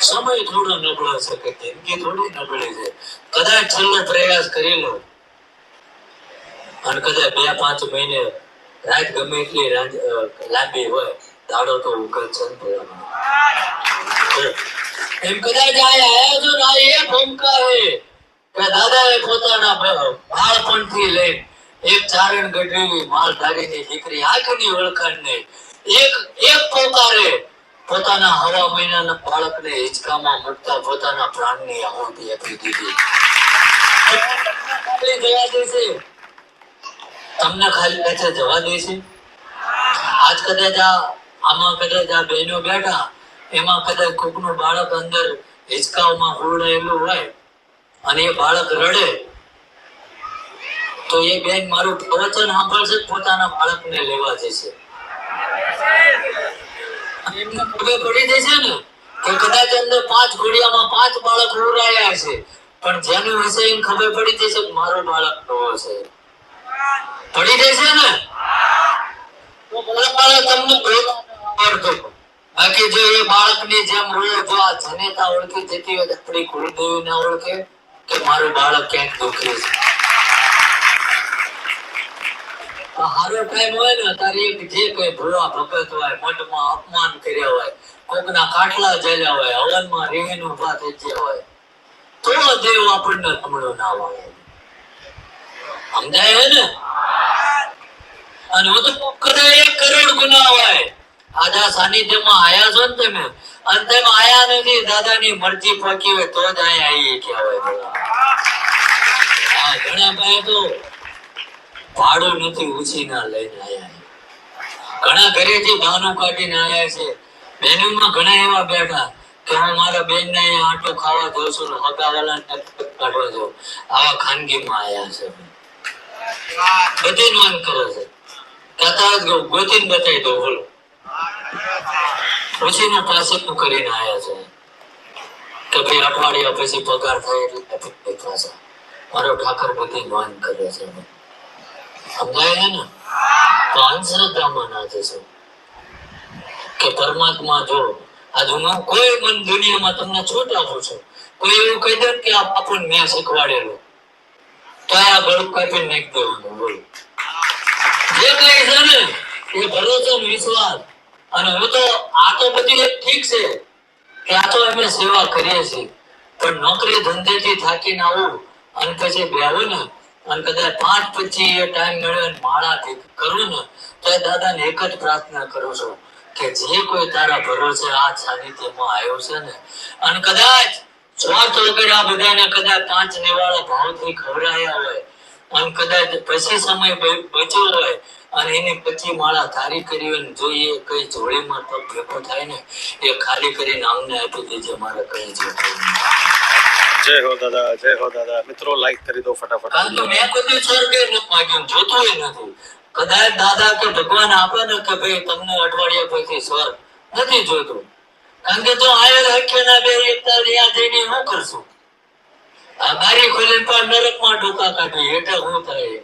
તોય થોડો નબળો છે. કે થોડી નબળી છે. કદાચ છેલ્લો પ્રયાસ કરી લો અને કદાચ બે પાંચ મહિને રાત ગમે એટલી લાંબી હોય, દાડો તો ઉકેલ છે એમ કદાચ આ આયા છો ને આ એ ભૂમિકા છે કે દાદાએ પોતાના બાળપણથી લઈ એક ચારણ ગઢવી માલ ધારીની દીકરી આંખની ઓળખાણ નહીં એક એક પોકારે પોતાના હરા મહિનાના બાળકને હિંચકામાં મૂકતા પોતાના પ્રાણની આહુતિ આપી દીધી. જવા દેશે તમને ખાલી પાછા જવા દેશે આજ કદાચ આ, આમાં કદાચ આ બહેનો બેઠા, એમાં કદાચ કોકનું બાળક અંદર હિંચકાઓમાં હોરડાયેલું હોય અને એ બાળક રડે, તો એ બેન મારું પ્રવચન સાંભળશે પોતાના બાળકને લેવા જશે. એમને ખબર પડી જશે ને, તો કદાચ અંદર પાંચ ઘોડિયામાં પાંચ બાળક ઉરાયા છે પણ જેનું હશે એમ ખબર પડી જશે મારો બાળક નો છે પડી જશે ને? તો બાળક ભેગા બાકી જો એ બાળકની જેમ રોજ જો આ જનેતા ઓળખી જતી હોય આપણી આપણી કુળદેવીને ઓળખે કે મારું બાળક ક્યાંક દુઃખી છે આ હારો ટાઈમ હોય ને, તારે જે કોઈ ભોળા ભગત હોય મઠમાં અપમાન કર્યા હોય, કોકના કાટલા જલ્યા હોય, હવનમાં રેહીન ઊભા થઈ હોય, તો દેવ આપણને તમડો ના વાળે સમજાય ને? અને તો કદાચ એક કરોડ ગુના હોય આજા સાનિધ્યમાં આયા છો ને તમે, અને તમે આયા નથી, દાદાની મરજી પાકી હોય તો જ આયા આવીએ કહેવાય. ઘણા ભાઈ તો ભાડું નથી ઉછીના લઈને આવ્યા ઘણા ઘરેથી બહાનું કાઢીને આવ્યા છે. બહેનોમાં ઘણા એવા બેઠા કે હું મારા બેન ને આટો ખાવા જઉં છું ને હગાવાલા કાઢવા જાઉં આવા ખાનગીમાં આવ્યા છે. બધી મન કરે છે. કથા જ ગોતીને બતાવી દો બોલો. પાસે નું કરીને આયા છે. કે ભાઈ અઠવાડિયા પછી પગાર થાય એટલે પાછા મારો ઠાકર બધી માન કરે છે. સમજાય તો અંધશ્રદ્ધામાં ના જશો. કે પરમાત્મા જો આજ કોઈ મન દુનિયામાં તમને છૂટ આપું કોઈ એવું કહી દે કે આ બાપુને મેં શીખવાડેલું. તો આ ગળું કાપી નાખી દેવાનું, બોલો. જે કઈ છે ને, એ ભરોસો વિશ્વાસ. અને હું તો આ તો બધી ઠીક છે કે આ તો અમે સેવા કરીએ છીએ. પણ નોકરી ધંધેથી થાકીને આવું, અને પછી બેહું ને અને કદાચ પાંચ પછી એ ટાઈમ મળ્યો માળાથી કરું ને, તો એ દાદાને એક જ પ્રાર્થના કરું છું કે જે કોઈ તારા ભરોસે આ સાનિધ્યમાં આવ્યો છે ને, અને કદાચ સમય બચ્યો હોય, અને એને પછી માળા ધારી કરી હોય ને, જો એ કઈ જોડીમાં તો ભેગો થાય ને, એ ખાલી કરીને અમને આપી દેજે, મારે કઈ નથી. જય હો દાદા, જય હો દાદા. મિત્રો લાઈક કરી દો ફટાફટ. કારણ કે મેં કોઈ કે નથી માગ્યું, જોતું નથી. કદાચ દાદા કે ભગવાન આપે ને કે ભાઈ તમને અઠવાડિયા પછી સ્વર નથી જોતું કારણ કે તો આયર હખ્યના બે એકતા ત્યાં જઈને શું કરશું? આ બારી ખોલીને પણ નરકમાં ડોકા કાઢી એટલે શું થાય?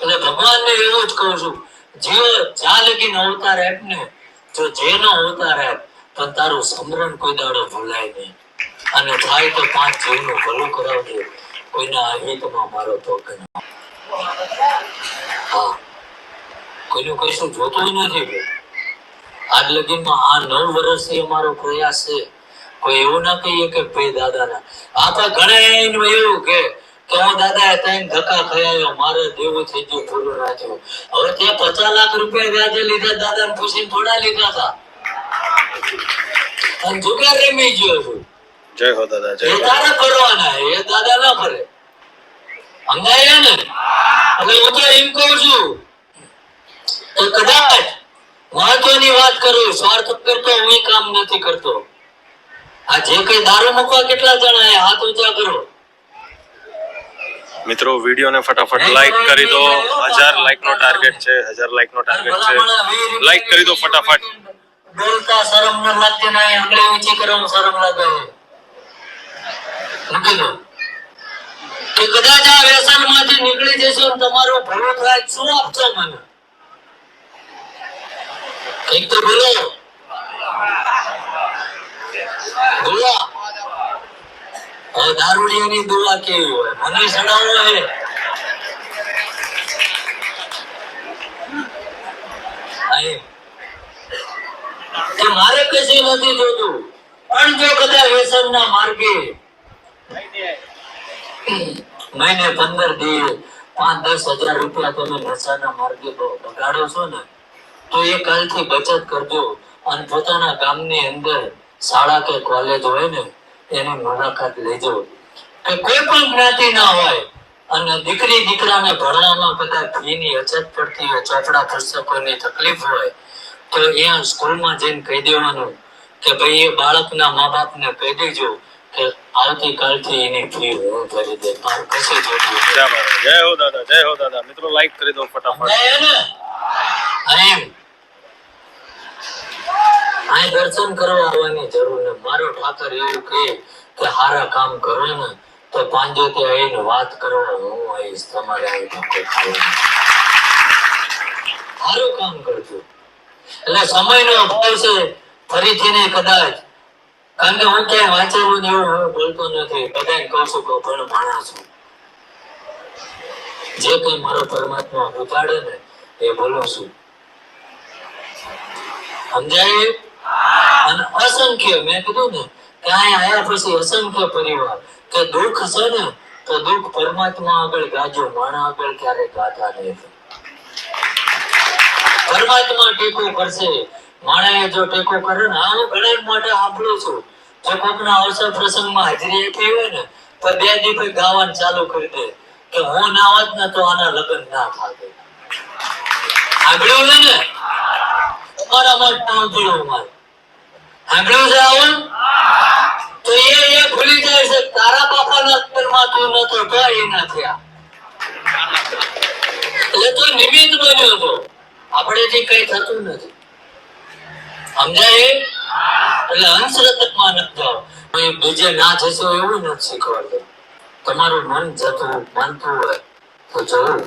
એટલે ભગવાનને એવું જ કહું છું, જીવ જ્યાં લગીને અવતાર એપ ને જો જેનો અવતાર એપ પણ તારું સમરણ કોઈ દાડો ભૂલાય નહીં. અને થાય તો પાંચ જીવનું ભલું કરાવજો. કોઈના અહિતમાં મારો ન. હા. કોઈનું કશું જોતું નથી. આજ લગીનમાં આ નવ વર્ષથી અમારો પ્રયાસ છે. કોઈ એવું ના કહીએ કે ભાઈ દાદાના. આ તો ઘણા એવું કે હું દાદા ત્રણ ધક્કા થયા મારે દેવું થઈ ગયું પૂરું ના હવે ત્યાં પચાસ લાખ રૂપિયા વ્યાજે લીધા, દાદાને પૂછીને થોડા લીધા હતા. અને જુગાર રમી ગયો છું. જય હો દાદા જય દાદા. કરવાના એ દાદા ના કરે સમજાય ને? એટલે હું તો એમ કહું છું તો કદાચ મહત્વની વાત કરું સ્વાર્થ કરતો હું કામ નથી કરતો. આ જે કઈ દારૂ મૂકવા કેટલા જણા હાથ ઊંચા કરો. મિત્રો વિડીયોને ફટાફટ લાઈક કરી દો. હજાર લાઈક નો ટાર્ગેટ છે હજાર લાઈક નો ટાર્ગેટ છે. લાઈક કરી દો ફટાફટ. બોલતા શરમ ન લાગતી ના આંગળી ઊંચી કરવાનું શરમ લાગે. મૂકી કે કદાચ આ વ્યસનમાંથી નીકળી જશો તમારો ભલો થાય શું આપશો મને? કંઈક તો બોલો. દુઆ હવે દારૂડિયાની દુઆ કેવી હોય? મને સડાવો હે મારે કશું નથી જોતું. પણ જો કદાચ વ્યસનના માર્ગે મહિને પંદર દી પાંચ દસ હજાર રૂપિયા તમે નશાના માર્ગે બગાડો છો ને, તો એ કાલથી બચત કરજો. અને પોતાના ગામની અંદર શાળા કે કોલેજ હોય ને, એની મુલાકાત લેજો. કે કોઈ પણ જ્ઞાતિના હોય અને દીકરી દીકરાને ભણવામાં કદાચ ફીની અછત પડતી હોય ચોપડા પુસ્તકોની તકલીફ હોય, તો અહીંયા સ્કૂલમાં જઈને કહી દેવાનું કે ભાઈ એ બાળકના મા બાપને કહી દેજો આવતીકાલથી એની ફી હું ભરી દે મારે કશું જોતું નથી. જય હો દાદા જય હો દાદા. મિત્રો લાઈક કરી દો ફટાફટ. સમજાય ને? દર્શન કરવા આવવાની જરૂર ને. મારો ઠાકર એવું કહે કે હારા કામ કરો ને તો પાંજો તે આવીને વાત કરવા હું આવીશ. તમારે ધક્કો ખાવાનો. સારું કામ કરજો. એટલે સમયનો અભાવ છે. ફરીથી ને કદાચ કારણ કે હું ક્યાંય વાંચેલું ને એવું બોલતો નથી. બધાને કહું છું કે ભણ માણસ છું. જે કઈ મારો પરમાત્મા ઉપાડે ને એ બોલું છું. સમજાય? અને અસંખ્ય, મેં કીધું ને, કાંઈ આયા પછી અસંખ્ય પરિવાર કે દુઃખ છે ને, તો દુઃખ પરમાત્મા આગળ ગાજો, માણા આગળ ક્યારે ગાતા નહીં પરમાત્મા ટેકો કરશે. માણાએ જો ટેકો કરે ને હું ઘણા માટે સાંભળું છું. જો કોકના અવસર પ્રસંગમાં હાજરી આપી હોય ને, તો બે દી પછી ગાવાનું ચાલુ કરી દે કે હું ના આવત ને તો આના લગ્ન ના થાય સાંભળ્યું ને? તમારા સાંભળ્યું મારે. સાંભળ્યું છે આવું? તો એ એ ભૂલી જાય છે, તારા બાપાના અત્તરમાં તું નતો તો એના થયા? એટલે તો નિમિત્ત બન્યો હતો આપણેથી કઈ થતું નથી. સમજાય? એટલે અંધશ્રદ્ધામાં ન જાઓ કોઈ બીજે ના જશો એવું નથી શીખવાડતું. તમારું મન જતું, માનતું હોય તો જવું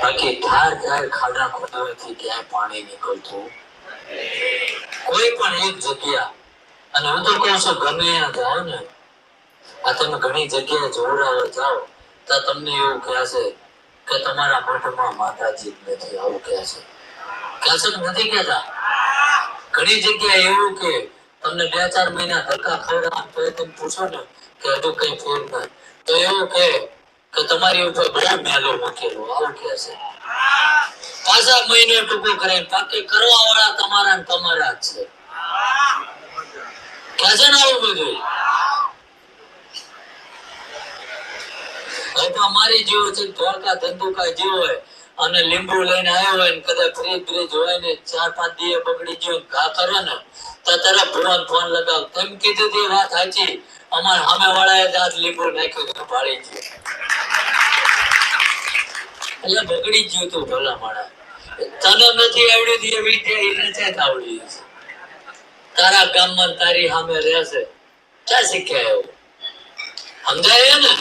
બાકી ધાર ધાર ખાડા ખોદવાથી ક્યાંય પાણી નીકળતું કોઈ પણ એક જગ્યા, અને હું તો કહું છું ગમે ત્યાં જાઓ ને, આ તમે ઘણી જગ્યાએ જોવડાવવા જાઓ, તો તમને એવું કહેશે કે તમારા મઠમાં માતાજી નથી, આવું કહે છે કહે છે કે નથી કહેતા? ઘણી જગ્યાએ એવું કે તમને બે ચાર મહિના ધક્કા ખવડા તો તમે પૂછો ને કે હજુ કઈ ફેર ના તો એવું કે કે તમારી ઉપર બહુ મેલો મૂકેલો, આવું કે છે. પાછા મહિને ટૂંકો કરે પાકે કરવા વાળા તમારા ને તમારા જ છે. કે છે ને આવું બધું? હવે તો અમારી જેવો છે ધોળકા ધંધુકા જેવો હોય અને લીંબુ લઈને આવ્યો હોય ને કદાચ ફ્રીજ બ્રીજ હોય ને ચાર પાંચ દિવસ બગડી ગયો. ઘા કરે ને. તો તરત ફોન ફોન લગાવ. તેમ કીધું તે વાત સાચી. અમાર સામે વાળાએ દાંત લીંબુ નાખ્યું ભાળી ગયું એટલે બગડી ગયું તું ભલા માળા તને નથી આવડ્યું તે વિદ્યા એને છે આવડી છે. તારા ગામમાં તારી સામે રહેશે. ક્યાં શીખ્યા એવું? સમજાય ને?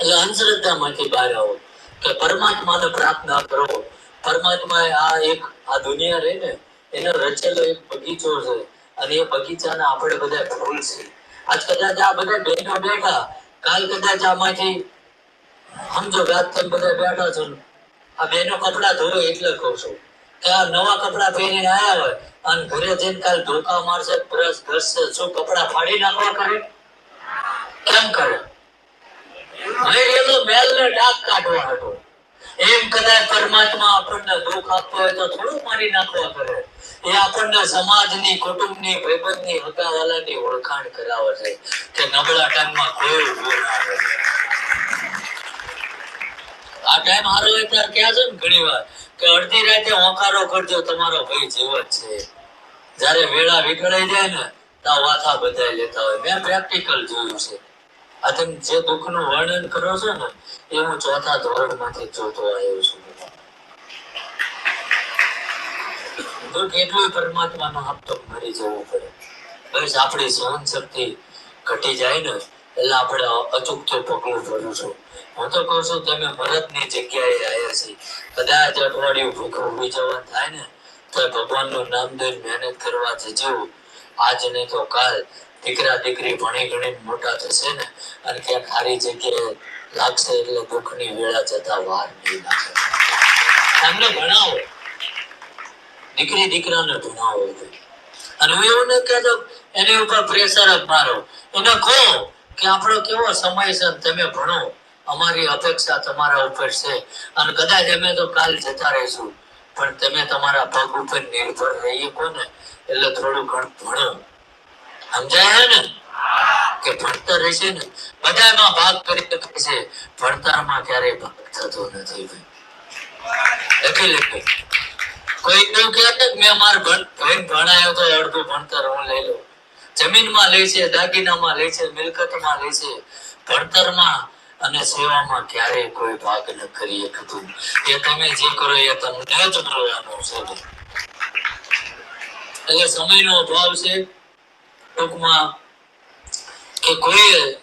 એટલે અંધશ્રદ્ધામાંથી બહાર આવો. કે પરમાત્માને પ્રાર્થના કરો. પરમાત્મા આ એક, આ દુનિયા રહે ને, એનો રચેલો એક બગીચો છે. અને એ બગીચાના આપણે બધા ફૂલ છે આજ કદાચ આ બધા બહેનો બેઠા, કાલ કદાચ આમાંથી સમજો આજ તમે બધા બેઠા છો આ બેનો કપડા ધોયો એટલે કહું છું. કે આ નવા કપડા પહેરીને આયા હોય, અને ઘરે જઈને કાલ ધોકા મારશે બ્રશ ઘસશે, શું કપડા ફાડી નાખવા કરે? કેમ કરે? મરેલો મેલને ડાક કાઢવા હતો. એમ કદાચ પરમાત્મા આપણને દુઃખ આપતો હોય તો થોડું મારી નાખવા કરે. એ આપણને સમાજની, કુટુંબની ભાઈબંધની હકાવાલાની ઓળખાણ કરાવે છે કે નબળા ટાઈમમાં કોઈ ઊભો ના આવે આ ટાઈમ હારો હોય ત્યારે ક્યાં છે ને ઘણી વાર કે અડધી રાતે હોંકારો કરજો, તમારો ભાઈ જીવત છે. જ્યારે વેળા વિખરાઈ જાય ને ત્યાં વાથા બધાય લેતા હોય. મેં પ્રેક્ટિકલ જોયું છે. આ તમે જે દુઃખનું વર્ણન કરો છો ને, એ હું ચોથા ધોરણમાંથી જોતો આવ્યો છું. દુઃખ એટલું પરમાત્માનો હપ્તો મરી જવું પડે. બસ આપણી સહન શક્તિ ઘટી જાય ને, એટલે આપણે અચૂકતું પગલું ભરું છું. હું તો કહું છું, તમે મરદની જગ્યાએ આવ્યા છે કદાચ અઠવાડિયું ભૂખ ઊભી જવા થાય ને, તો ભગવાનનું નામ દઈને મહેનત કરવા જજો. આજ નહીં તો કાલ દીકરા દીકરી ભણી ગણી મોટા થશે ને, અને ક્યાંક સારી જગ્યાએ લાગશે એટલે દુઃખની વેળા જતા વાર નહીં લાગે. એમને ભણાવો. દીકરી દીકરાને ભણાવો. અને હું એવું નથી કહેતો એની ઉપર પ્રેશર જ મારો. એને કહો કે, આપણો કેવો સમય છે તમે ભણો. અમારી અપેક્ષા તમારા ઉપર છે. અને કદાચ અમે તો કાલ જતા રહીશું. પણ તમે તમારા પગ ઉપર નિર્ભર રહીએ કોને? એટલે થોડું ઘણું ભણો. સમજાય છે ને? કે ભણતર રહેશે ને, બધામાં ભાગ કરી શકે છે. ભણતરમાં ક્યારેય ભાગ થતો નથી ભાઈ. લખી લખી. કોઈ એવું કે મેં માર ભાઈને ભણાયો તો અડધું ભણતર હું લઈ લઉં. જમીનમાં લે છે, દાગીનામાં લે છે, મિલકતમાં લે છે. ભણતરમાં અને સેવામાં ક્યારેય કોઈ ભાગ ન કરી શકતું. એ તમે જે કરો એ તમને જ કરવાનું છે એટલે સમયનો અભાવ છે. ટૂંકમાં કે કોઈ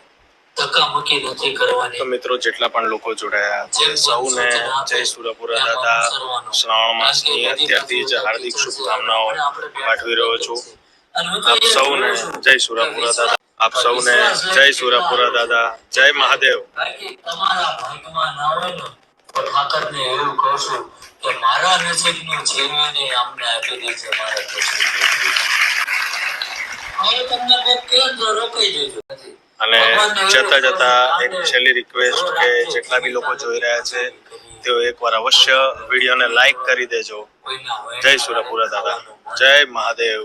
ધક્કામુક્કી નથી કરવાની. મિત્રો જેટલા પણ લોકો જોડાયા છે સૌને જય સુરપુરા દાદા. શ્રાવણ માસની અત્યારથી જ હાર્દિક શુભકામનાઓ પાઠવી રહ્યો છું. આપ સૌને જય સુરપુરા દાદા. આપ સૌને જય સુરપુરા દાદા. જય મહાદેવ. તમારા ભાગમાં ના હોય તો ઠાકરને એવું કહું છું કે મારા નસીબનું જીવન આમને આપી દેજે મારા નસીબનું. હવે તમને કોક કહે તો રોકાઈ જજો. અને જતા જતા એક છેલ્લી રિક્વેસ્ટ કે જેટલા બી લોકો જોઈ રહ્યા છે તેઓ એકવાર અવશ્ય વિડીયોને લાઈક કરી દેજો. જય સુરપુરા દાદા. જય મહાદેવ.